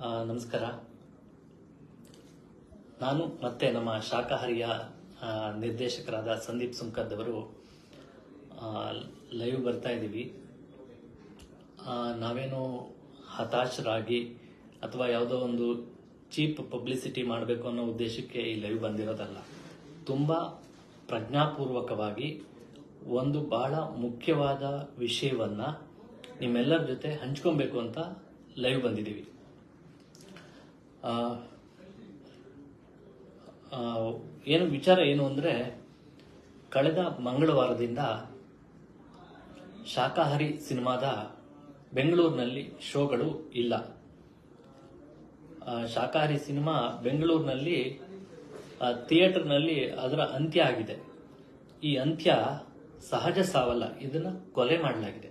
ನಮಸ್ಕಾರ. ನಾನು ಮತ್ತೆ ನಮ್ಮ ಶಾಕಾಹಾರಿಯ ನಿರ್ದೇಶಕರಾದ ಸಂದೀಪ್ ಸುಂಕದ್ ಅವರು ಲೈವ್ ಬರ್ತಾ ಇದ್ದೀವಿ. ನಾವೇನು ಹತಾಶರಾಗಿ ಅಥವಾ ಯಾವುದೋ ಒಂದು ಚೀಪ್ ಪಬ್ಲಿಸಿಟಿ ಮಾಡಬೇಕು ಅನ್ನೋ ಉದ್ದೇಶಕ್ಕೆ ಈ ಲೈವ್ ಬಂದಿರೋದಲ್ಲ. ತುಂಬ ಪ್ರಜ್ಞಾಪೂರ್ವಕವಾಗಿ ಒಂದು ಬಹಳ ಮುಖ್ಯವಾದ ವಿಷಯವನ್ನು ನಿಮ್ಮೆಲ್ಲರ ಜೊತೆ ಹಂಚ್ಕೊಬೇಕು ಅಂತ ಲೈವ್ ಬಂದಿದ್ದೀವಿ. ಏನು ವಿಚಾರ ಏನು ಅಂದರೆ ಕಳೆದ ಮಂಗಳವಾರದಿಂದ ಶಾಖಾಹಾರಿ ಸಿನಿಮಾದ ಬೆಂಗಳೂರಿನಲ್ಲಿ ಶೋಗಳು ಇಲ್ಲ. ಆ, ಶಾಕಾಹಾರಿ ಸಿನಿಮಾ ಬೆಂಗಳೂರಿನಲ್ಲಿ ಥಿಯೇಟರ್ನಲ್ಲಿ ಅದರ ಅಂತ್ಯ ಆಗಿದೆ. ಈ ಅಂತ್ಯ ಸಹಜ ಸಾವಲ್ಲ ಇದನ್ನ ಕೊಲೆ ಮಾಡಲಾಗಿದೆ.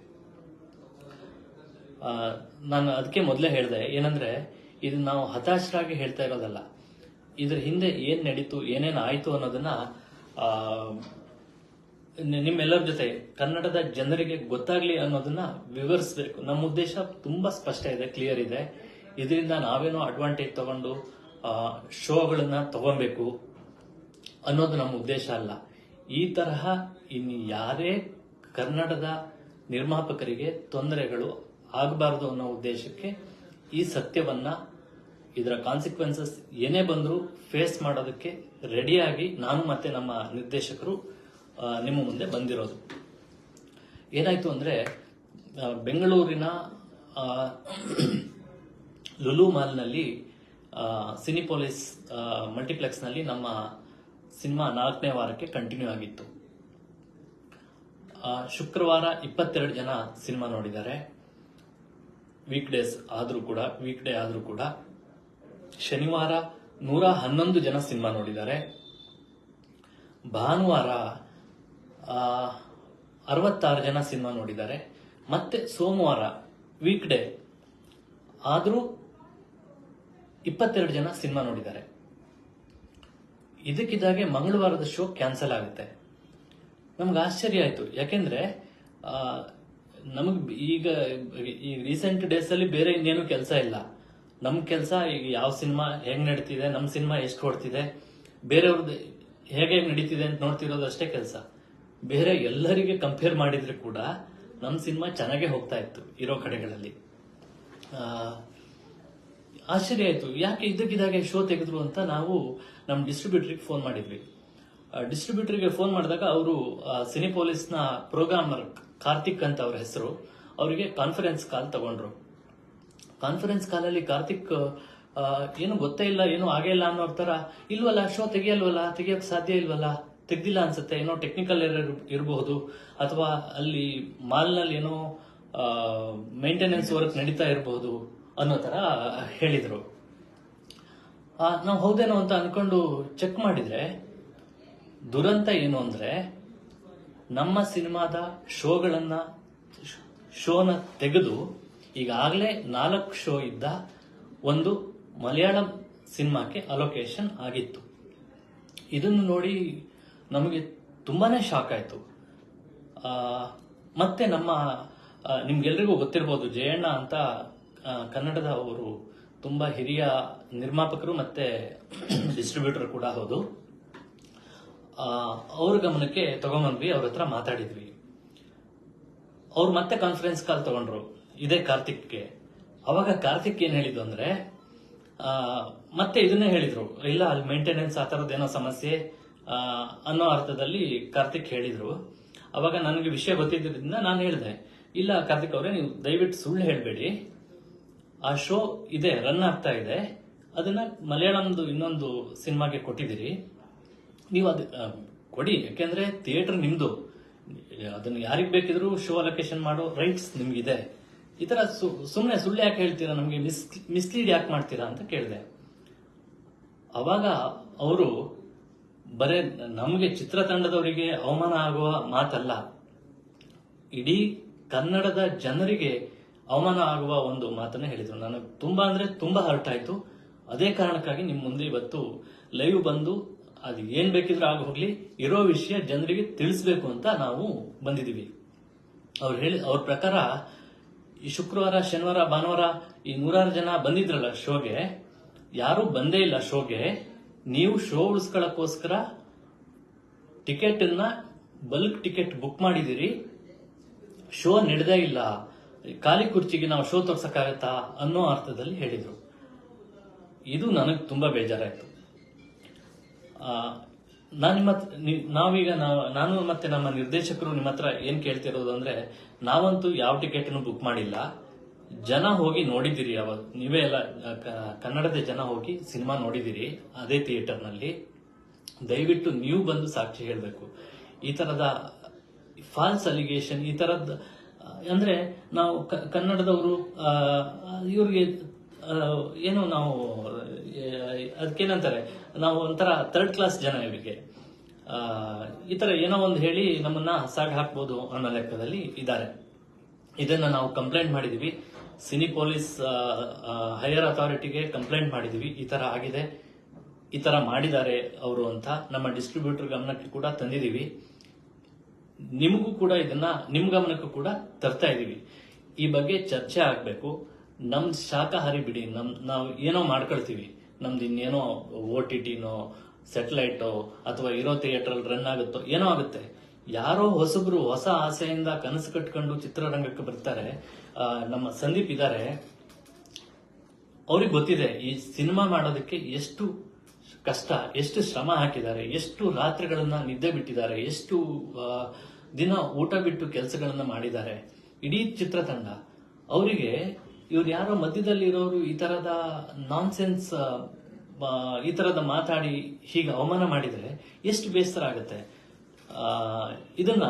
ನಾನು ಅದಕ್ಕೆ ಮೊದಲೇ ಹೇಳಿದೆ ಏನಂದ್ರೆ ಇದು ನಾವು ಹತಾಶರಾಗಿ ಹೇಳ್ತಾ ಇರೋದಲ್ಲ. ಇದ್ರ ಹಿಂದೆ ಏನ್ ನಡೀತು, ಏನೇನು ಆಯ್ತು ಅನ್ನೋದನ್ನ ನಿಮ್ಮೆಲ್ಲರ ಜೊತೆ, ಕನ್ನಡದ ಜನರಿಗೆ ಗೊತ್ತಾಗ್ಲಿ ಅನ್ನೋದನ್ನ ವಿವರಿಸಬೇಕು. ನಮ್ಮ ಉದ್ದೇಶ ತುಂಬಾ ಸ್ಪಷ್ಟ ಇದೆ ಕ್ಲಿಯರ್ ಇದೆ. ಇದರಿಂದ ನಾವೇನೋ ಅಡ್ವಾಂಟೇಜ್ ತಗೊಂಡು ಶೋಗಳನ್ನ ತಗೊಬೇಕು ಅನ್ನೋದು ನಮ್ಮ ಉದ್ದೇಶ ಅಲ್ಲ. ಈ ತರಹ ಇನ್ನು ಯಾರೇ ಕನ್ನಡದ ನಿರ್ಮಾಪಕರಿಗೆ ತೊಂದರೆಗಳು ಆಗಬಾರದು ಅನ್ನೋ ಉದ್ದೇಶಕ್ಕೆ ಈ ಸತ್ಯವನ್ನ ಇದರ ಕಾನ್ಸಿಕ್ವೆನ್ಸಸ್ ಏನೇ ಬಂದರೂ ಫೇಸ್ ಮಾಡೋದಕ್ಕೆ ರೆಡಿಯಾಗಿ ನಾನು ಮತ್ತೆ ನಮ್ಮ ನಿರ್ದೇಶಕರು ನಿಮ್ಮ ಮುಂದೆ ಬಂದಿರೋದು. ಏನಾಯ್ತು ಅಂದರೆ ಬೆಂಗಳೂರಿನ ಲುಲು ಮಾಲ್ನಲ್ಲಿ ಸಿನಿಪೋಲಿಸ್ ಮಲ್ಟಿಪ್ಲೆಕ್ಸ್ನಲ್ಲಿ ನಮ್ಮ ಸಿನಿಮಾ ನಾಲ್ಕನೇ ವಾರಕ್ಕೆ ಕಂಟಿನ್ಯೂ ಆಗಿತ್ತು. ಶುಕ್ರವಾರ ಇಪ್ಪತ್ತೆರಡು ಜನ ಸಿನಿಮಾ ನೋಡಿದ್ದಾರೆ. ವೀಕ್ ಡೇಸ್ ಆದರೂ ಕೂಡ ವೀಕ್ ಡೇ ಆದರೂ ಕೂಡ. ಶನಿವಾರ ನೂರ ಹನ್ನೊಂದು ಜನ ಸಿನಿಮಾ ನೋಡಿದ್ದಾರೆ. ಭಾನುವಾರ ಅರವತ್ತಾರು ಜನ ಸಿನಿಮಾ ನೋಡಿದ್ದಾರೆ. ಮತ್ತೆ ಸೋಮವಾರ ವೀಕ್ ಡೇ ಆದರೂ ಇಪ್ಪತ್ತೆರಡು ಜನ ಸಿನಿಮಾ ನೋಡಿದ್ದಾರೆ. ಇದಕ್ಕಿದ್ದಾಗೆ ಮಂಗಳವಾರದ ಶೋ ಕ್ಯಾನ್ಸಲ್ ಆಗುತ್ತೆ. ನಮ್ಗೆ ಆಶ್ಚರ್ಯ ಆಯಿತು. ಯಾಕೆಂದ್ರೆ ನಮಗೆ ಈಗ ಈ ರೀಸೆಂಟ್ ಡೇಸ್ ಅಲ್ಲಿ ಬೇರೆ ಇನ್ನೇನು ಕೆಲಸ ಇಲ್ಲ. ನಮ್ ಕೆಲಸ ಈಗ ಯಾವ ಸಿನಿಮಾ ಹೆಂಗ್ ನಡೀತಿದೆ, ನಮ್ ಸಿನಿಮಾ ಎಷ್ಟು ಹೊಡ್ತಿದೆ ಬೇರೆಯವ್ರದ್ದು ಹೇಗೆ ನಡೀತಿದೆ ಅಂತ ನೋಡ್ತಿರೋದು ಅಷ್ಟೇ ಕೆಲಸ. ಬೇರೆ ಎಲ್ಲರಿಗೆ ಕಂಪೇರ್ ಮಾಡಿದ್ರೆ ಕೂಡ ನಮ್ ಸಿನಿಮಾ ಚೆನ್ನಾಗೇ ಹೋಗ್ತಾ ಇತ್ತು ಇರೋ ಕಡೆಗಳಲ್ಲಿ. ಆಶ್ಚರ್ಯ ಆಯ್ತು. ಯಾಕೆ ಇದ್ದಕ್ಕಿದ್ದಾಗೆ ಶೋ ತೆಗೆದ್ರು ಅಂತ ನಾವು ನಮ್ಮ ಡಿಸ್ಟ್ರಿಬ್ಯೂಟರ್ಗೆ ಫೋನ್ ಮಾಡಿದ್ವಿ. ಡಿಸ್ಟ್ರಿಬ್ಯೂಟರ್ಗೆ ಫೋನ್ ಮಾಡಿದಾಗ ಅವರು ಸಿನಿಪೋಲಿಸ್ನ ಪ್ರೋಗ್ರಾಮರ್ ಕಾರ್ತಿಕ್ ಅಂತ ಅವ್ರ ಹೆಸರು, ಅವರಿಗೆ ಕಾನ್ಫರೆನ್ಸ್ ಕಾಲ್ ತಗೊಂಡ್ರು. ಕಾನ್ಫರೆನ್ಸ್ ಕಾಲಲ್ಲಿ ಕಾರ್ತಿಕ್ ಏನು ಗೊತ್ತೇ ಇಲ್ಲ, ಏನು ಆಗೇ ಇಲ್ಲ ಅನ್ನೋ ತರ, ಇಲ್ವಲ್ಲ, ಶೋ ತೆಗಿಯಲ್ವಲ್ಲ, ತೆಗಿಯಕ್ ಸಾಧ್ಯ ಇಲ್ವಲ್ಲ, ತೆಗ್ದಿಲ್ಲ ಅನ್ಸುತ್ತೆ, ಏನೋ ಟೆಕ್ನಿಕಲ್ ಎರರ್ ಇರಬಹುದು, ಅಥವಾ ಅಲ್ಲಿ ಮಾಲ್ನಲ್ಲಿ ಏನೋ ಮೇಂಟೆನೆನ್ಸ್ ವರ್ಕ್ ನಡೀತಾ ಇರಬಹುದು ಅನ್ನೋ ತರ ಹೇಳಿದ್ರು. ನಾವು ಹೌದೇನೋ ಅಂತ ಅನ್ಕೊಂಡು ಚೆಕ್ ಮಾಡಿದ್ರೆ, ದುರಂತ ಏನು ಅಂದ್ರೆ, ನಮ್ಮ ಸಿನಿಮಾದ ಶೋಗಳನ್ನ ಶೋನ ತೆಗೆದು ಈಗಾಗಲೇ ನಾಲ್ಕು ಶೋ ಇದ್ದ ಒಂದು ಮಲಯಾಳಂ ಸಿನಿಮಾಕ್ಕೆ ಅಲೋಕೇಶನ್ ಆಗಿತ್ತು. ಇದನ್ನು ನೋಡಿ ನಮಗೆ ತುಂಬಾನೇ ಶಾಕ್ ಆಯಿತು. ಮತ್ತೆ ನಮ್ಮ ನಿಮ್ಗೆಲ್ರಿಗೂ ಗೊತ್ತಿರ್ಬೋದು ಜಯಣ್ಣ ಅಂತ ಕನ್ನಡದ ಅವರು ತುಂಬ ಹಿರಿಯ ನಿರ್ಮಾಪಕರು ಮತ್ತೆ ಡಿಸ್ಟ್ರಿಬ್ಯೂಟರ್ ಕೂಡ ಹೌದು. ಅವ್ರ ಗಮನಕ್ಕೆ ತಗೊಂಬಂದ್ವಿ, ಅವ್ರ ಹತ್ರ ಮಾತಾಡಿದ್ವಿ. ಅವ್ರು ಮತ್ತೆ ಕಾನ್ಫರೆನ್ಸ್ ಕಾಲ್ ತಗೊಂಡ್ರು. ಇದೇ ಕಾರ್ತಿಕ್ಗೆ. ಅವಾಗ ಕಾರ್ತಿಕ್ ಏನ್ ಹೇಳಿದ್ದು ಅಂದ್ರೆ ಮತ್ತೆ ಇದನ್ನೇ ಹೇಳಿದ್ರು. ಇಲ್ಲ, ಅಲ್ಲಿ ಮೇಂಟೆನೆನ್ಸ್ ಆ ಏನೋ ಸಮಸ್ಯೆ ಅನ್ನೋ ಅರ್ಥದಲ್ಲಿ ಕಾರ್ತಿಕ್ ಹೇಳಿದ್ರು. ಅವಾಗ ನನಗೆ ವಿಷಯ ಗೊತ್ತಿದ್ದರಿಂದ ನಾನು ಹೇಳಿದೆ. ಇಲ್ಲ, ಕಾರ್ತಿಕ್ ಅವರೇ, ನೀವು ದಯವಿಟ್ಟು ಸುಳ್ಳು ಹೇಳಬೇಡಿ. ಆ ಶೋ ಇದೆ, ರನ್ ಆಗ್ತಾ ಇದೆ. ಅದನ್ನ ಮಲಯಾಳಂದು ಇನ್ನೊಂದು ಸಿನಿಮಾಗೆ ಕೊಟ್ಟಿದ್ದೀರಿ. ನೀವು ಅದು ಕೊಡಿ. ಯಾಕೆಂದ್ರೆ ಥಿಯೇಟರ್ ನಿಮ್ದು. ಅದನ್ನು ಯಾರಿಗೆ ಬೇಕಿದ್ರು ಶೋ ಅಲೊಕೇಶನ್ ಮಾಡೋ ರೈಟ್ಸ್ ನಿಮ್ಗಿದೆ. ಈ ತರ ಸುಮ್ಮನೆ ಸುಳ್ಳು ಯಾಕೆ ಹೇಳ್ತೀರಾ? ನಮಗೆ ಮಿಸ್ ಮಿಸ್ಲೀಡ್ ಯಾಕೆ ಮಾಡ್ತೀರಾ ಅಂತ ಕೇಳಿದೆ. ಅವಾಗ ಅವರು ಬರೇ ನಮಗೆ ಚಿತ್ರತಂಡದವರಿಗೆ ಅವಮಾನ ಆಗುವ ಮಾತಲ್ಲ. ಇಡೀ ಕನ್ನಡದ ಜನರಿಗೆ ಅವಮಾನ ಆಗುವ ಒಂದು ಮಾತನ್ನ ಹೇಳಿದರು. ನನಗೆ ತುಂಬಾ ಅಂದ್ರೆ ತುಂಬಾ ಹರ್ಟ್ ಆಯ್ತು. ಅದೇ ಕಾರಣಕ್ಕಾಗಿ ನಿಮ್ಮ ಮುಂದೆ ಇವತ್ತು ಲೈವ್ ಬಂದು ಅದು ಏನು ಬೇಕಿದ್ರೂ ಆಗ ಹೋಗ್ಲಿ, ಇರೋ ವಿಷಯ ಜನರಿಗೆ ತಿಳಿಸ್ಬೇಕು ಅಂತ ನಾವು ಬಂದಿದೀವಿ ಅವ್ರು ಹೇಳಿ ಅವ್ರ ಪ್ರಕಾರ ಈ ಶುಕ್ರವಾರ, ಶನಿವಾರ, ಭಾನುವಾರ ಈ ನೂರಾರು ಜನ ಬಂದಿದ್ರಲ್ಲ ಶೋಗೆ, ಯಾರು ಬಂದೇ ಇಲ್ಲ ಶೋಗೆ. ನೀವು ಶೋ ಉಳಿಸ್ಕೊಳ್ಳೋಕ್ಕೋಸ್ಕರ ಅನ್ನ ಬಲ್ಕ್ ಟಿಕೆಟ್ ಬುಕ್ ಮಾಡಿದಿರಿ ಶೋ ನಡೆದೇ ಇಲ್ಲ. ಖಾಲಿ ಕುರ್ಚಿಗೆ ನಾವು ಶೋ ತೋರ್ಸಕ್ಕಾಗತ್ತಾ ಅನ್ನೋ ಅರ್ಥದಲ್ಲಿ ಹೇಳಿದ್ರು. ಇದು ನನಗೆ ತುಂಬಾ ಬೇಜಾರಾಯ್ತು. ನಾನು ನಿಮ್ಮ ನಾವೀಗ ನಾವು ನಾನು ಮತ್ತೆ ನಮ್ಮ ನಿರ್ದೇಶಕರು ನಿಮ್ಮ ಹತ್ರ ಏನ್ ಕೇಳ್ತಿರೋದು ಅಂದ್ರೆ, ನಾವಂತೂ ಯಾವ ಟಿಕೆಟ್ ಬುಕ್ ಮಾಡಿಲ್ಲ. ಜನ ಹೋಗಿ ನೋಡಿದಿರಿ ಅವಾಗ ನೀವೇ ಎಲ್ಲ ಕನ್ನಡದ ಜನ ಹೋಗಿ ಸಿನಿಮಾ ನೋಡಿದಿರಿ ಅದೇ ಥಿಯೇಟರ್ನಲ್ಲಿ ದಯವಿಟ್ಟು ನೀವು ಬಂದು ಸಾಕ್ಷಿ ಹೇಳಬೇಕು. ಈ ತರದ ಫಾಲ್ಸ್ ಅಲಿಗೇಷನ್ ಈ ತರದ್ ಅಂದ್ರೆ ನಾವು ಕನ್ನಡದವರು ಇವ್ರಿಗೆ ಏನು ನಾವು ಅದಕ್ಕೇನಂತಾರೆ ನಾವು ಒಂಥರ ಥರ್ಡ್ ಕ್ಲಾಸ್ ಜನ ಇವರಿಗೆ. ಈ ಥರ ಏನೋ ಒಂದು ಹೇಳಿ ನಮ್ಮನ್ನ ಸಾಗ ಹಾಕ್ಬೋದು ಅನ್ನೋ ಲೆಕ್ಕದಲ್ಲಿ ಇದ್ದಾರೆ. ಇದನ್ನ ನಾವು ಕಂಪ್ಲೇಂಟ್ ಮಾಡಿದೀವಿ. ಸಿನಿ ಪೊಲೀಸ್ ಹೈಯರ್ ಅಥಾರಿಟಿಗೆ ಕಂಪ್ಲೇಂಟ್ ಮಾಡಿದೀವಿ. ಈ ಥರ ಆಗಿದೆ. ಈ ಥರ ಮಾಡಿದ್ದಾರೆ ಅವರು ಅಂತ ನಮ್ಮ ಡಿಸ್ಟ್ರಿಬ್ಯೂಟರ್ ಗಮನಕ್ಕೆ ಕೂಡ ತಂದಿದೀವಿ. ನಿಮಗೂ ಕೂಡ ಇದನ್ನ ನಿಮ್ಮ ಗಮನಕ್ಕೂ ಕೂಡ ತರ್ತಾ ಇದ್ದೀವಿ ಈ ಬಗ್ಗೆ ಚರ್ಚೆ ಆಗ್ಬೇಕು. ನಮ್ ಶಾಖಾಹಾರಿ ಬಿಡಿ ನಮ್, ನಾವು ಏನೋ ಮಾಡ್ಕೊಳ್ತೀವಿ. ನಮ್ದು ಇನ್ನೇನೋ ಓ ಟಿ ಟಿನೋ ಸೆಟಲೈಟೋ, ಅಥವಾ ಇರೋ ಥಿಯೇಟರ್ ರನ್ ಆಗುತ್ತೋ, ಏನೋ ಆಗುತ್ತೆ. ಯಾರೋ ಹೊಸಬ್ರು ಹೊಸ ಆಸೆಯಿಂದ ಕನಸು ಕಟ್ಕೊಂಡು ಚಿತ್ರರಂಗಕ್ಕೆ ಬರ್ತಾರೆ. ನಮ್ಮ ಸಂದೀಪ್ ಇದ್ದಾರೆ ಅವ್ರಿಗೆ ಗೊತ್ತಿದೆ, ಈ ಸಿನಿಮಾ ಮಾಡೋದಕ್ಕೆ ಎಷ್ಟು ಕಷ್ಟ, ಎಷ್ಟು ಶ್ರಮ ಹಾಕಿದ್ದಾರೆ, ಎಷ್ಟು ರಾತ್ರಿಗಳನ್ನ ನಿದ್ದೆ ಬಿಟ್ಟಿದ್ದಾರೆ, ಎಷ್ಟು ದಿನ ಊಟ ಬಿಟ್ಟು ಕೆಲಸಗಳನ್ನ ಮಾಡಿದ್ದಾರೆ. ಇಡೀ ಚಿತ್ರತಂಡ. ಅವರಿಗೆ ಇವ್ರು ಯಾರೋ ಮಧ್ಯದಲ್ಲಿ ಇರೋರು ಈ ತರದ ನಾನ್ಸೆನ್ಸ್ ಈ ತರದ ಮಾತಾಡಿ ಹೀಗೆ ಅವಮಾನ ಮಾಡಿದ್ರೆ ಎಷ್ಟು ಬೇಸರ ಆಗುತ್ತೆ? ಇದನ್ನ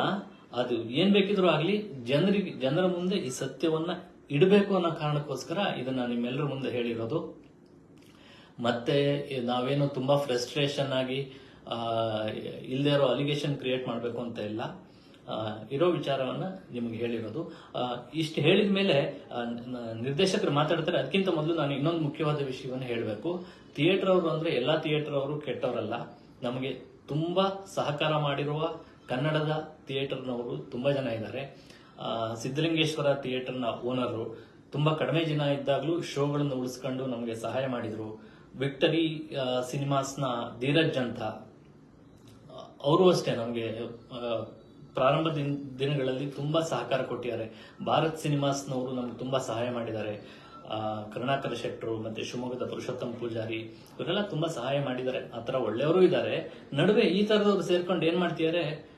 ಅದು ಏನ್ ಬೇಕಿದ್ರೂ ಆಗ್ಲಿ ಜನರಿಗೆ, ಜನರ ಮುಂದೆ ಈ ಸತ್ಯವನ್ನ ಇಡಬೇಕು ಅನ್ನೋ ಕಾರಣಕ್ಕೋಸ್ಕರ ಇದನ್ನ ನಿಮ್ಮೆಲ್ಲರ ಮುಂದೆ ಹೇಳಿರೋದು. ಮತ್ತೆ ನಾವೇನು ತುಂಬಾ ಫ್ರಸ್ಟ್ರೇಷನ್ ಆಗಿ ಇಲ್ಲದೆ ಇರೋ ಅಲಿಗೇಷನ್ ಕ್ರಿಯೇಟ್ ಮಾಡಬೇಕು ಅಂತ ಇಲ್ಲ. ಇರೋ ವಿಚಾರವನ್ನ ನಿಮಗೆ ಹೇಳಿರೋದು. ಇಷ್ಟು ಹೇಳಿದ ಮೇಲೆ ನಿರ್ದೇಶಕರು ಮಾತಾಡ್ತಾರೆ, ಅದಕ್ಕಿಂತ ಮೊದಲು ನಾನು ಇನ್ನೊಂದು ಮುಖ್ಯವಾದ ವಿಷಯವನ್ನು ಹೇಳಬೇಕು. ಥಿಯೇಟರ್ ಅವರು ಅಂದ್ರೆ ಎಲ್ಲಾ ಥಿಯೇಟರ್ ಅವರು ಕೆಟ್ಟವರಲ್ಲ. ನಮಗೆ ತುಂಬಾ ಸಹಕಾರ ಮಾಡಿರುವ ಕನ್ನಡದ ಥಿಯೇಟರ್ನವರು ತುಂಬಾ ಜನ ಇದ್ದಾರೆ. ಸಿದ್ದಲಿಂಗೇಶ್ವರ ಥಿಯೇಟರ್ನ ಓನರು ತುಂಬಾ ಕಡಿಮೆ ಜನ ಇದ್ದಾಗಲೂ ಶೋಗಳನ್ನು ಉಳಿಸ್ಕೊಂಡು ನಮಗೆ ಸಹಾಯ ಮಾಡಿದ್ರು. ವಿಕ್ಟರಿ ಸಿನಿಮಾಸ್ನ ಧೀರಜ್ ಅಂತ. ಅವರು ಅಷ್ಟೇ ನಮಗೆ ಪ್ರಾರಂಭ ದಿನ- ದಿನಗಳಲ್ಲಿ ತುಂಬ ಸಹಕಾರ ಕೊಟ್ಟಿದ್ದಾರೆ. ಭಾರತ್ ಸಿನಿಮಾಸ್ನವರು ನಮ್ಗೆ ತುಂಬ ಸಹಾಯ ಮಾಡಿದ್ದಾರೆ. ಆ, ಕರುಣಾಕರ ಶೆಟ್ಟರು ಮತ್ತೆ ಶಿವಮೊಗ್ಗದ ಪುರುಷೋತ್ತಮ್ ಪೂಜಾರಿ ಇವರೆಲ್ಲ ತುಂಬಾ ಸಹಾಯ ಮಾಡಿದ್ದಾರೆ. ಆತರ ಒಳ್ಳೆಯವರು ಇದ್ದಾರೆ. ನಡುವೆ ಈ ತರದವ್ರು ಸೇರ್ಕೊಂಡು ಏನ್ ಮಾಡ್ತಿದ್ದಾರೆ?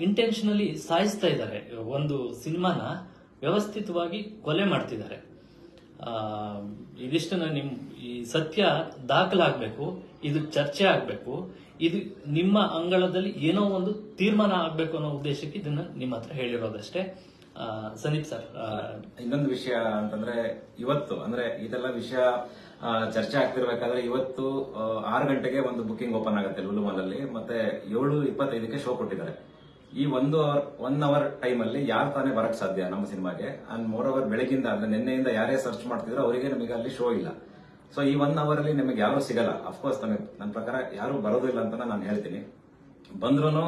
ಇಂಟೆನ್ಷನಲಿ ಸಾಯಿಸ್ತಾ ಇದ್ದಾರೆ. ಒಂದು ಸಿನಿಮಾನ ವ್ಯವಸ್ಥಿತವಾಗಿ ಕೊಲೆ ಮಾಡ್ತಿದ್ದಾರೆ. ಆ, ಇದಿಷ್ಟನ್ನ ನಿಮ್ ಈ ಸತ್ಯ ದಾಖಲಾಗಬೇಕು. ಇದು ಚರ್ಚೆ ಆಗ್ಬೇಕು. ಇದು ನಿಮ್ಮ ಅಂಗಳದಲ್ಲಿ ಏನೋ ಒಂದು ತೀರ್ಮಾನ ಆಗ್ಬೇಕು ಅನ್ನೋ ಉದ್ದೇಶಕ್ಕೆ ಇದನ್ನ ನಿಮ್ಮ ಹತ್ರ ಹೇಳಿರೋದಷ್ಟೇ. ಸಂದೀಪ್ ಸರ್ ಇನ್ನೊಂದು ವಿಷಯ ಅಂತಂದ್ರೆ ಇವತ್ತು, ಅಂದ್ರೆ ಇದೆಲ್ಲ ವಿಷಯ ಚರ್ಚೆ ಆಗ್ತಿರ್ಬೇಕಾದ್ರೆ ಇವತ್ತು ಆರು ಗಂಟೆಗೆ ಒಂದು ಬುಕಿಂಗ್ ಓಪನ್ ಆಗುತ್ತೆ ಲುಲು ಮಾಲ್ ಅಲ್ಲಿ ಮತ್ತೆ ಏಳು ಇಪ್ಪತ್ತೈದಕ್ಕೆ ಶೋ ಕೊಟ್ಟಿದ್ದಾರೆ. ಈ ಒಂದು ಅವರ್ ಒನ್ ಅವರ್ ಟೈಮ್ ಅಲ್ಲಿ ಯಾರು ತಾನೇ ಬರಕ್ ಸಾಧ್ಯ ನಮ್ಮ ಸಿನಿಮಾಗೆ? ಅಂಡ್ ಮೋರ್ ಅವರ್ ಬೆಳಗಿಂದ ಅಂದ್ರೆ ನಿನ್ನೆಯಿಂದ ಯಾರೇ ಸರ್ಚ್ ಮಾಡ್ತಿದ್ರು, ಅವರಿಗೆ ನಮಗೆ ಅಲ್ಲಿ ಶೋ ಇಲ್ಲ. ಸೊ ಈ ಒನ್ ಅವರ್ ಅಲ್ಲಿ ನಿಮಗೆ ಯಾರು ಸಿಗಲ್ಲ. ಅಫ್ಕೋರ್ಸ್ ನಮಗೆ ನನ್ನ ಪ್ರಕಾರ ಯಾರು ಬರೋದಿಲ್ಲ ಅಂತ ನಾನು ಹೇಳ್ತೀನಿ. ಬಂದ್ರು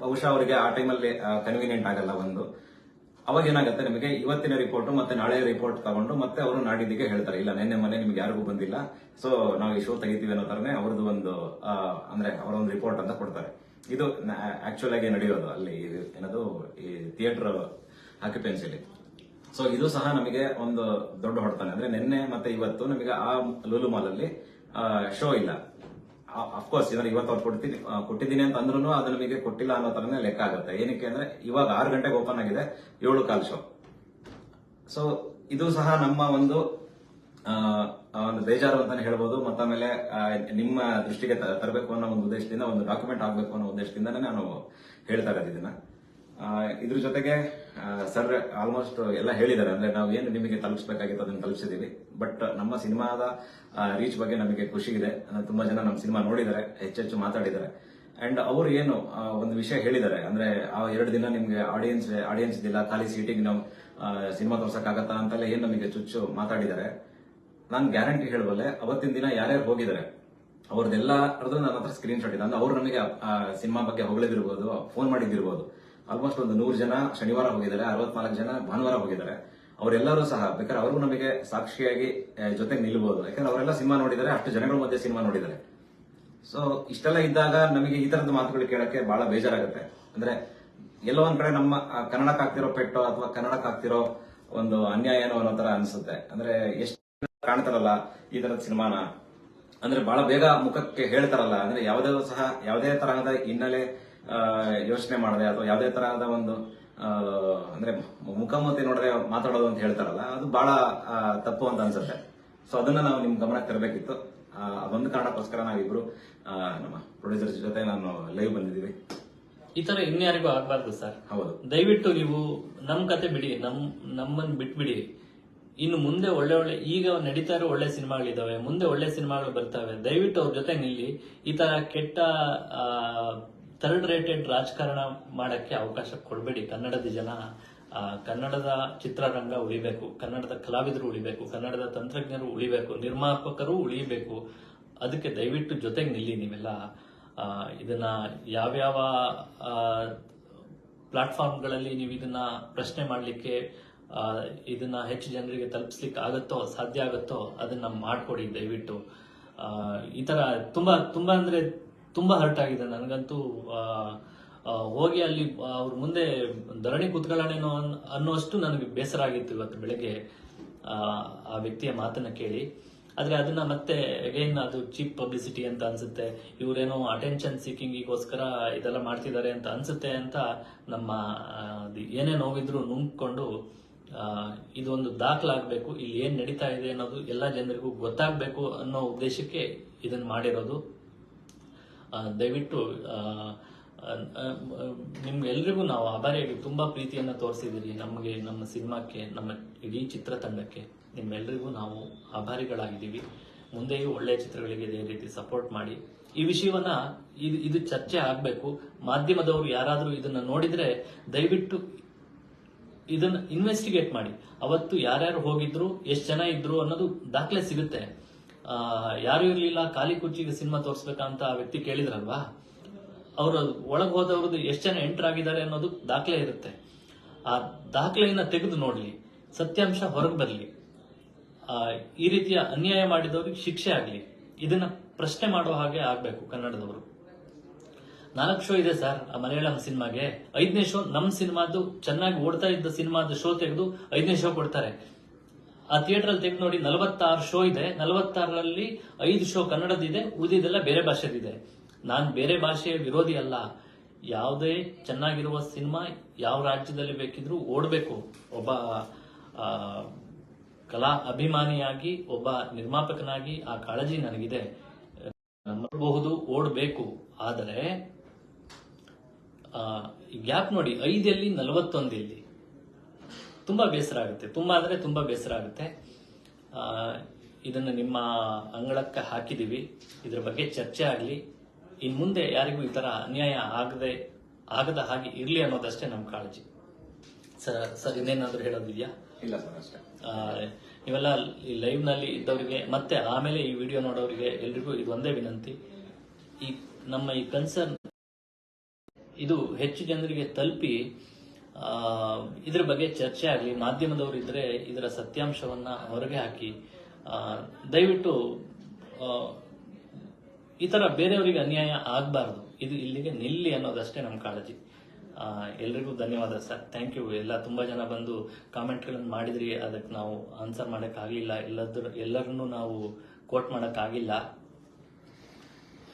ಬಹುಶಃ ಅವರಿಗೆ ಆ ಟೈಮಲ್ಲಿ ಕನ್ವೀನಿಯಂಟ್ ಆಗಲ್ಲ ಒಂದು. ಅವಾಗ ಏನಾಗುತ್ತೆ ನಿಮಗೆ? ಇವತ್ತಿನ ರಿಪೋರ್ಟ್ ಮತ್ತೆ ನಾಳೆ ರಿಪೋರ್ಟ್ ತಗೊಂಡು ಮತ್ತೆ ಅವರು ನಾಡಿದ್ದಿಗೆ ಹೇಳ್ತಾರೆ. ಇಲ್ಲ, ನಿನ್ನೆ ಮನೆ ನಿಮ್ಗೆ ಯಾರಿಗೂ ಬಂದಿಲ್ಲ. ಸೊ ನಾವು ಈ ಶೋ ತೆಗಿತೀವಿ ಅನ್ನೋ ತರನೇ ಅವ್ರದ್ದು ಒಂದು ಅಂದ್ರೆ ಅವರೊಂದು ರಿಪೋರ್ಟ್ ಅಂತ ಕೊಡ್ತಾರೆ. ಇದು ಆಕ್ಚುಲ್ ಆಗಿ ನಡೆಯೋದು ಅಲ್ಲಿ, ಏನದು, ಈ ಥಿಯೇಟರ್ ಆಕ್ಯುಪೆನ್ಸಿಲಿ ಸೊ ಇದು ಸಹ ನಮಗೆ ಒಂದು ದೊಡ್ಡ ಹೊಡೆತಾನೆ. ಅಂದ್ರೆ ನಿನ್ನೆ ಮತ್ತೆ ಇವತ್ತು ನಮಗೆ ಆ ಲೂಲು ಮಾಲ್ ಅಲ್ಲಿ ಶೋ ಇಲ್ಲ. ಅಫ್ಕೋರ್ಸ್ ಇವಾಗ ಇವತ್ತು ಅವ್ರು ಕೊಡ್ತೀನಿ ಕೊಟ್ಟಿದ್ದೀನಿ ಅಂತ ಅಂದ್ರೂ ಅದು ನಮಗೆ ಕೊಟ್ಟಿಲ್ಲ ಅನ್ನೋ ತರನೇ ಲೆಕ್ಕ ಆಗುತ್ತೆ. ಏನಕ್ಕೆ ಅಂದ್ರೆ ಇವಾಗ ಆರು ಗಂಟೆಗೆ ಓಪನ್ ಆಗಿದೆ ಏಳು ಕಾಲ್ ಶೋ ಸೊ ಇದು ಸಹ ನಮ್ಮ ಒಂದು ಒಂದು ಬೇಜಾರು ಅಂತಾನೆ ಹೇಳ್ಬೋದು. ಮತ್ತಾಮೇಲೆ ನಿಮ್ಮ ದೃಷ್ಟಿಗೆ ತರಬೇಕು ಅನ್ನೋ ಒಂದು ಉದ್ದೇಶದಿಂದ ಒಂದು ಡಾಕ್ಯುಮೆಂಟ್ ಆಗಬೇಕು ಅನ್ನೋ ಉದ್ದೇಶದಿಂದನೇ ನಾನು ಹೇಳ್ತಾ ಇರೋದು ಇದನ್ನ. ಆ, ಇದ್ರ ಜೊತೆಗೆ ಸರ್ ಆಲ್ಮೋಸ್ಟ್ ಎಲ್ಲ ಹೇಳಿದ್ದಾರೆ. ಅಂದ್ರೆ ನಾವು ಏನು ನಿಮಗೆ ತಲುಪಿಸಬೇಕಾಗಿತ್ತು ಅದನ್ನು ತಲುಪಿಸಿದೀವಿ ಬಟ್ ನಮ್ಮ ಸಿನಿಮಾದ ರೀಚ್ ಬಗ್ಗೆ ನಮಗೆ ಖುಷಿ ಇದೆ. ತುಂಬಾ ಜನ ನಮ್ಮ ಸಿನಿಮಾ ನೋಡಿದ್ದಾರೆ. ಹೆಚ್ಚೆಚ್ಚು ಮಾತಾಡಿದ್ದಾರೆ. ಅಂಡ್ ಅವರು ಏನು ಒಂದು ವಿಷಯ ಹೇಳಿದ್ದಾರೆ. ಅಂದ್ರೆ ಆ ಎರಡು ದಿನ ನಿಮ್ಗೆ ಆಡಿಯನ್ಸ್ ಆಡಿಯನ್ಸ್ ಇದಿಲ್ಲ ಖಾಲಿ ಸೀಟಿಗೆ ನಾವು ಸಿನಿಮಾ ತೋರ್ಸಕ್ಕಾಗತ್ತಾ ಅಂತೆಲ್ಲ ಏನು ನಮಗೆ ಚುಚ್ಚು ಮಾತಾಡಿದ್ದಾರೆ. ನಾನು ಗ್ಯಾರಂಟಿ ಹೇಳಬಲ್ಲೆ, ಅವತ್ತಿನ ದಿನ ಯಾರ್ಯಾರು ಹೋಗಿದ್ದಾರೆ, ಅವ್ರದ್ದೆಲ್ಲ ನನ್ನ ಹತ್ರ ಸ್ಕ್ರೀನ್ ಶಾಟ್ ಇದೆ. ಅಂದ್ರೆ ಅವ್ರು ನಮಗೆ ಸಿನಿಮಾ ಬಗ್ಗೆ ಹೊಗಳಿದಿರ್ಬೋದು ಫೋನ್ ಮಾಡಿದಿರ್ಬೋದು ಆಲ್ಮೋಸ್ಟ್ ಒಂದು ನೂರು ಜನ ಶನಿವಾರ ಹೋಗಿದ್ದಾರೆ, ಅರವತ್ನಾಲ್ಕು ಜನ ಭಾನುವಾರ ಹೋಗಿದ್ದಾರೆ. ಅವರೆಲ್ಲರೂ ಸಹ, ಬೇಕಾದ್ರೆ ಅವರು ನಮಗೆ ಸಾಕ್ಷಿಯಾಗಿ ಜೊತೆಗೆ ನಿಲ್ಬಹುದು ಯಾಕಂದ್ರೆ ಅವರೆಲ್ಲ ಸಿನಿಮಾ ನೋಡಿದ್ದಾರೆ, ಅಷ್ಟು ಜನಗಳ ಮಧ್ಯೆ ಸಿನಿಮಾ ನೋಡಿದ್ದಾರೆ. ಸೊ ಇಷ್ಟೆಲ್ಲ ಇದ್ದಾಗ ನಮಗೆ ಈ ತರದ ಮಾತುಗಳು ಕೇಳಕ್ಕೆ ಬಹಳ ಬೇಜಾರಾಗುತ್ತೆ. ಅಂದ್ರೆ, ಎಲ್ಲೋ ಒಂದ್ ಕಡೆ ನಮ್ಮ ಕನ್ನಡಕ್ಕೆ ಆಗ್ತಿರೋ ಪೆಟ್ಟೋ ಅಥವಾ ಕನ್ನಡಕ್ಕೆ ಆಗ್ತಿರೋ ಒಂದು ಅನ್ಯಾಯನೋ ಅನ್ನೋ ತರ ಅನ್ಸುತ್ತೆ. ಅಂದ್ರೆ, ಎಷ್ಟು ಕಾಣ್ತಾರಲ್ಲ ಈ ತರದ ಸಿನಿಮಾನ? ಅಂದ್ರೆ, ಬಹಳ ಬೇಗ ಮುಖಕ್ಕೆ ಹೇಳ್ತಾರಲ್ಲ, ಅಂದ್ರೆ ಯಾವುದೇ ಸಹ, ಯಾವುದೇ ತರಹದ ಹಿನ್ನೆಲೆ ಯೋಚನೆ ಮಾಡದೆ ಅಥವಾ ಯಾವುದೇ ತರಹದ ಒಂದು ಅಂದ್ರೆ ಮುಖಾಮುಖಿ ನೋಡದೆ ಮಾತಾಡೋದು ಅಂತ ಹೇಳ್ತಾರಲ್ಲ ಅದು ಬಹಳ ತಪ್ಪು ಅಂತ ಅನ್ಸುತ್ತೆ. ಸೊ ಅದನ್ನ ನಾವು ನಿಮ್ ಗಮನಕ್ಕೆ ತರಬೇಕಿತ್ತು. ಒಂದು ಕಾರಣಕ್ಕೋಸ್ಕರ ನಾವಿಬ್ರು ನಮ್ಮ ಪ್ರೊಡ್ಯೂಸರ್ ಜೊತೆ ನಾನು ಲೈವ್ ಬಂದಿದ್ದೀವಿ. ಈ ತರ ಇನ್ಯಾರಿಗೂ ಆಗ್ಬಾರ್ದು ಸರ್. ಹೌದು. ದಯವಿಟ್ಟು ನೀವು ನಮ್ ಕತೆ ಬಿಡಿ ನಮ್ ನಮ್ಮನ್ ಬಿಟ್ಬಿಡಿ. ಇನ್ನು ಮುಂದೆ ಒಳ್ಳೆ ಒಳ್ಳೆ ಈಗ ನಡೀತಾ ಇರೋ ಒಳ್ಳೆ ಸಿನಿಮಾಗಳಿದಾವೆ ಮುಂದೆ ಒಳ್ಳೆ ಸಿನಿಮಾಗಳು ಬರ್ತವೆ. ದಯವಿಟ್ಟು ಅವ್ರ ಜೊತೆ ನಿಲ್ಲಿ. ಈ ತರ ಕೆಟ್ಟ ಥರ್ಡ್ ರೇಟೆಡ್ ರಾಜಕಾರಣ ಮಾಡೋಕ್ಕೆ ಅವಕಾಶ ಕೊಡಬೇಡಿ. ಕನ್ನಡದ ಜನ ಕನ್ನಡದ ಚಿತ್ರರಂಗ ಉಳಿಬೇಕು, ಕನ್ನಡದ ಕಲಾವಿದರು ಉಳಿಬೇಕು, ಕನ್ನಡದ ತಂತ್ರಜ್ಞರು ಉಳಿಬೇಕು, ನಿರ್ಮಾಪಕರು ಉಳಿಬೇಕು. ಅದಕ್ಕೆ ದಯವಿಟ್ಟು ಜೊತೆಗೆ ನಿಲ್ಲಿ ನೀವೆಲ್ಲ. ಇದನ್ನ ಯಾವ್ಯಾವ ಪ್ಲಾಟ್ಫಾರ್ಮ್ಗಳಲ್ಲಿ ನೀವು ಇದನ್ನ ಪ್ರಶ್ನೆ ಮಾಡಲಿಕ್ಕೆ ಇದನ್ನ ಹೆಚ್ಚು ಜನರಿಗೆ ತಲುಪಿಸ್ಲಿಕ್ಕೆ ಆಗುತ್ತೋ, ಸಾಧ್ಯ ಆಗುತ್ತೋ, ಅದನ್ನ ಮಾಡಿಕೊಡಿ ದಯವಿಟ್ಟು. ಈ ಥರ ತುಂಬಾ ತುಂಬಾ ಅಂದ್ರೆ ತುಂಬಾ ಹರ್ಟ್ ಆಗಿದೆ. ನನಗಂತೂ ಹೋಗಿ ಅಲ್ಲಿ ಅವ್ರ ಮುಂದೆ ಧರಣಿ ಕೂತ್ಕೊಳ್ಳೋಣೇನೋ ಅನ್- ಅನ್ನೋಷ್ಟು ನನಗೆ ಬೇಸರ ಆಗಿತ್ತು ಇವತ್ತು ಬೆಳಗ್ಗೆ ಆ, ವ್ಯಕ್ತಿಯ ಮಾತನ್ನ ಕೇಳಿ. ಆದರೆ ಅದನ್ನ ಮತ್ತೆ ಅಗೈನ್ ಅದು ಚೀಪ್ ಪಬ್ಲಿಸಿಟಿ ಅಂತ ಅನ್ಸುತ್ತೆ. ಇವರೇನೋ ಅಟೆನ್ಷನ್ ಸೀಕಿಂಗಿಗೋಸ್ಕರ ಇದೆಲ್ಲ ಮಾಡ್ತಿದ್ದಾರೆ ಅಂತ ಅನ್ಸುತ್ತೆ ಅಂತ ನಮ್ಮ ಏನೇ ನೋವಿದ್ರು ನುಂಗ್ಕೊಂಡು ಇದೊಂದು ದಾಖಲಾಗಬೇಕು. ಇಲ್ಲಿ ಏನು ನಡೀತಾ ಇದೆ ಅನ್ನೋದು ಎಲ್ಲ ಜನರಿಗೂ ಗೊತ್ತಾಗಬೇಕು ಅನ್ನೋ ಉದ್ದೇಶಕ್ಕೆ ಇದನ್ನ ಮಾಡಿರೋದು. ದಯವಿಟ್ಟು ನಿಮ್ಗೆಲ್ರಿಗೂ ನಾವು ಆಭಾರಿಯಾಗಿ ತುಂಬಾ ಪ್ರೀತಿಯನ್ನ ತೋರಿಸಿದ್ದೀರಿ ನಮಗೆ, ನಮ್ಮ ಸಿನಿಮಾಕ್ಕೆ, ನಮ್ಮ ಇಡೀ ಚಿತ್ರತಂಡಕ್ಕೆ. ನಿಮ್ಮೆಲ್ಲರಿಗೂ ನಾವು ಆಭಾರಿಗಳಾಗಿದ್ದೀವಿ. ಮುಂದೆಯೂ ಒಳ್ಳೆಯ ಚಿತ್ರಗಳಿಗೆ ಇದೇ ರೀತಿ ಸಪೋರ್ಟ್ ಮಾಡಿ. ಈ ವಿಷಯವನ್ನ ಇದು ಇದು ಚರ್ಚೆ ಆಗಬೇಕು. ಮಾಧ್ಯಮದವರು ಯಾರಾದರೂ ಇದನ್ನ ನೋಡಿದ್ರೆ ದಯವಿಟ್ಟು ಇದನ್ನ ಇನ್ವೆಸ್ಟಿಗೇಟ್ ಮಾಡಿ. ಅವತ್ತು ಯಾರ್ಯಾರು ಹೋಗಿದ್ರು, ಎಷ್ಟು ಜನ ಇದ್ರು ಅನ್ನೋದು ದಾಖಲೆ ಸಿಗುತ್ತೆ. ಯಾರು ಇರ್ಲಿಲ್ಲ, ಖಾಲಿ ಕುರ್ಚಿಗೆ ಸಿನಿಮಾ ತೋರಿಸ್ಬೇಕಂತ ಆ ವ್ಯಕ್ತಿ ಕೇಳಿದ್ರಲ್ವಾ? ಅವರು ಒಳಗೆ ಹೋದವ್ರದ್ದು ಎಷ್ಟು ಜನ ಎಂಟರ್ ಆಗಿದ್ದಾರೆ ಅನ್ನೋದು ದಾಖಲೆ ಇರುತ್ತೆ. ಆ ದಾಖಲೆಯನ್ನ ತೆಗೆದು ನೋಡ್ಲಿ, ಸತ್ಯಾಂಶ ಹೊರಗೆ ಬರಲಿ. ಈ ರೀತಿಯ ಅನ್ಯಾಯ ಮಾಡಿದವ್ರಿಗೆ ಶಿಕ್ಷೆ ಆಗಲಿ. ಇದನ್ನ ಪ್ರಶ್ನೆ ಮಾಡೋ ಹಾಗೆ ಆಗ್ಬೇಕು ಕನ್ನಡದವರು. ನಾಲ್ಕು ಶೋ ಇದೆ ಸರ್, ಆ ಮಲಯಾಳಂ ಸಿನಿಮಾಗೆ. ಐದನೇ ಶೋ ನಮ್ಮ ಸಿನಿಮಾದು ಚೆನ್ನಾಗಿ ಓಡ್ತಾ ಇದ್ದ ಸಿನಿಮಾದ ಶೋ ತೆಗೆದು ಐದನೇ ಶೋ ಕೊಡ್ತಾರೆ. ಆ ಥಿಯೇಟರ್ ಅಲ್ಲಿ ತೆಗೆದು ನೋಡಿ ನಲವತ್ತಾರು ಶೋ ಇದೆ. ನಲವತ್ತಾರರಲ್ಲಿ ಐದು ಶೋ ಕನ್ನಡದಿದೆ ಉಳಿದಿದೆಲ್ಲ ಬೇರೆ ಭಾಷೆದಿದೆ. ನಾನು ಬೇರೆ ಭಾಷೆಯ ವಿರೋಧಿ ಅಲ್ಲ. ಯಾವುದೇ ಚೆನ್ನಾಗಿರುವ ಸಿನಿಮಾ ಯಾವ ರಾಜ್ಯದಲ್ಲಿ ಬೇಕಿದ್ರೂ ಓಡಬೇಕು. ಒಬ್ಬ ಕಲಾ ಅಭಿಮಾನಿಯಾಗಿ, ಒಬ್ಬ ನಿರ್ಮಾಪಕನಾಗಿ ಆ ಕಾಳಜಿ ನನಗಿದೆ. ನೋಡಬಹುದು, ಓಡಬೇಕು. ಆದರೆ ಗ್ಯಾಪ್ ನೋಡಿ, ಐದೆಲ್ಲಿ ನಲವತ್ತೊಂದೆಲ್ಲಿ? ತುಂಬಾ ಬೇಸರ ಆಗುತ್ತೆ. ತುಂಬ ಅಂದರೆ ತುಂಬ ಬೇಸರ ಆಗುತ್ತೆ. ಇದನ್ನು ನಿಮ್ಮ ಅಂಗಳಕ್ಕೆ ಹಾಕಿದ್ದೀವಿ. ಇದ್ರ ಬಗ್ಗೆ ಚರ್ಚೆ ಆಗಲಿ. ಇನ್ನು ಮುಂದೆ ಯಾರಿಗೂ ಈ ಥರ ಅನ್ಯಾಯ ಆಗದೆ ಆಗದ ಹಾಗೆ ಇರಲಿ ಅನ್ನೋದಷ್ಟೇ ನಮ್ಮ ಕಾಳಜಿ. ಸರ್ ಸರ್ ಇನ್ನೇನಾದರೂ ಹೇಳೋದಿದೆಯಾ? ಇಲ್ಲ ಸರ್ ಅಷ್ಟೇ. ನೀವೆಲ್ಲ ಈ ಲೈವ್ನಲ್ಲಿ ಇದ್ದವರಿಗೆ ಮತ್ತೆ ಆಮೇಲೆ ಈ ವಿಡಿಯೋ ನೋಡೋರಿಗೆ ಎಲ್ರಿಗೂ ಇದು ಒಂದೇ ವಿನಂತಿ. ಈ ನಮ್ಮ ಈ ಕನ್ಸರ್ನ್ ಇದು ಹೆಚ್ಚು ಜನರಿಗೆ ತಲುಪಿ ಇದ್ರ ಬಗ್ಗೆ ಚರ್ಚೆ ಆಗಲಿ ಮಾಧ್ಯಮದವರು ಇದ್ರೆ ಇದರ ಸತ್ಯಾಂಶವನ್ನ ಹೊರಗೆ ಹಾಕಿ ದಯವಿಟ್ಟು ಈ ತರ ಬೇರೆಯವರಿಗೆ ಅನ್ಯಾಯ ಆಗಬಾರ್ದು. ಇದು ಇಲ್ಲಿಗೆ ನಿಲ್ಲಿ ಅನ್ನೋದಷ್ಟೇ ನಮ್ಮ ಕಾಳಜಿ. ಎಲ್ರಿಗೂ ಧನ್ಯವಾದ ಸರ್. ಥ್ಯಾಂಕ್ ಯು ಎಲ್ಲ ತುಂಬಾ ಜನ ಬಂದು ಕಾಮೆಂಟ್ಗಳನ್ನು ಮಾಡಿದ್ರಿ. ಅದಕ್ಕೆ ನಾವು ಆನ್ಸರ್ ಮಾಡೋಕ್ಕಾಗಲಿಲ್ಲ ಎಲ್ಲದ್ರ ಎಲ್ಲರನ್ನೂ ನಾವು ಕೋಟ್ ಮಾಡೋಕ್ಕಾಗಿಲ್ಲ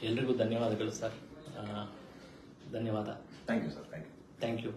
ಎಲ್ರಿಗೂ ಧನ್ಯವಾದಗಳು ಸರ್. ಧನ್ಯವಾದ. Thank you sir thank you thank you